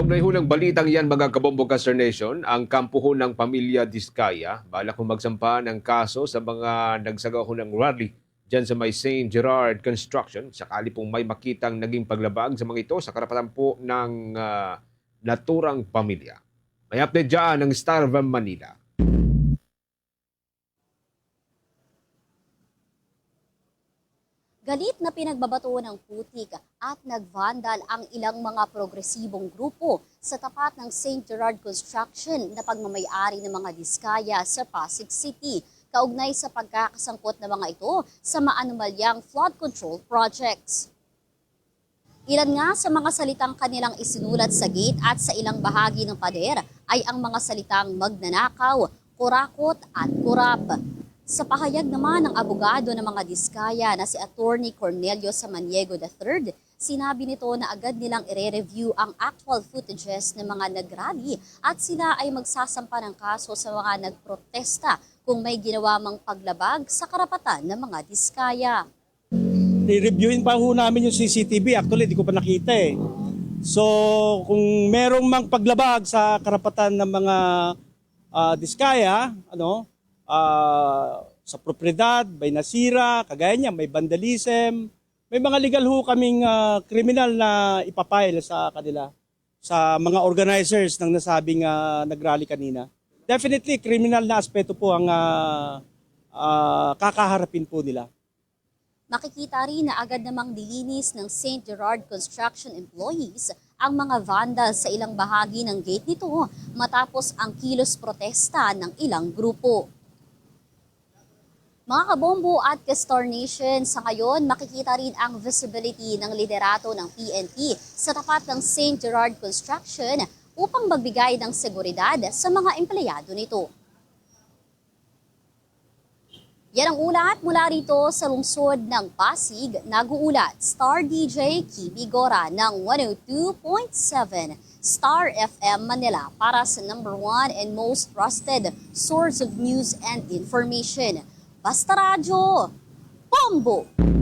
Kaugnay ho ng balitang yan mga kabombo Caster Nation, ang kampo ho ng pamilya Diskaya, balak kong magsampa ng kaso sa mga nagsagawa ho ng rally dyan sa may St. Gerard Construction. Sakali pong may makitang naging paglabag sa mga ito sa karapatan po ng ah, naturang pamilya. May update dyan ng Star of Manila. Galit na pinagbabato ng putik at nagvandal ang ilang mga progresibong grupo sa tapat ng St. Gerard Construction na pagmamayari ng mga diskaya sa Pasig City, kaugnay sa pagkakasangkot ng mga ito sa maanumalyang flood control projects. Ilan nga sa mga salitang kanilang isinulat sa gate at sa ilang bahagi ng pader ay ang mga salitang magnanakaw, kurakot at kurap. Sa pahayag naman ng abogado ng mga diskaya na si Attorney Cornelio Samaniego III, sinabi nito na agad nilang ire-review ang actual footages ng mga nagrally at sila ay magsasampa ng kaso sa mga nagprotesta kung may ginawa mang paglabag sa karapatan ng mga diskaya. i-reviewin pa ho namin yung CCTV. Actually, di ko pa nakita eh. So, kung merong mang paglabag sa karapatan ng mga ah, diskaya, ano, ah, sa propriedad, may nasira, kagaya niya, may vandalism, may mga legal ho kaming ah, kriminal na ipapile sa kanila, sa mga organizers ng nasabing ah, nagrally kanina. Definitely, criminal na aspeto po ang ah, ah, kakaharapin po nila. Makikita rin na agad namang dilinis ng St. Gerard Construction employees ang mga vandals sa ilang bahagi ng gate nito matapos ang kilos protesta ng ilang grupo. Mga kabombo at Castor Nation, sa ngayon makikita rin ang visibility ng liderato ng PNP sa tapat ng St. Gerard Construction upang magbigay ng seguridad sa mga empleyado nito. Yan ang ulat mula rito sa lungsod ng Pasig. Nag-uulat Star DJ Kibi Gora ng 102.7 Star FM Manila para sa number one and most trusted source of news and information. Basta Radyo, Bombo!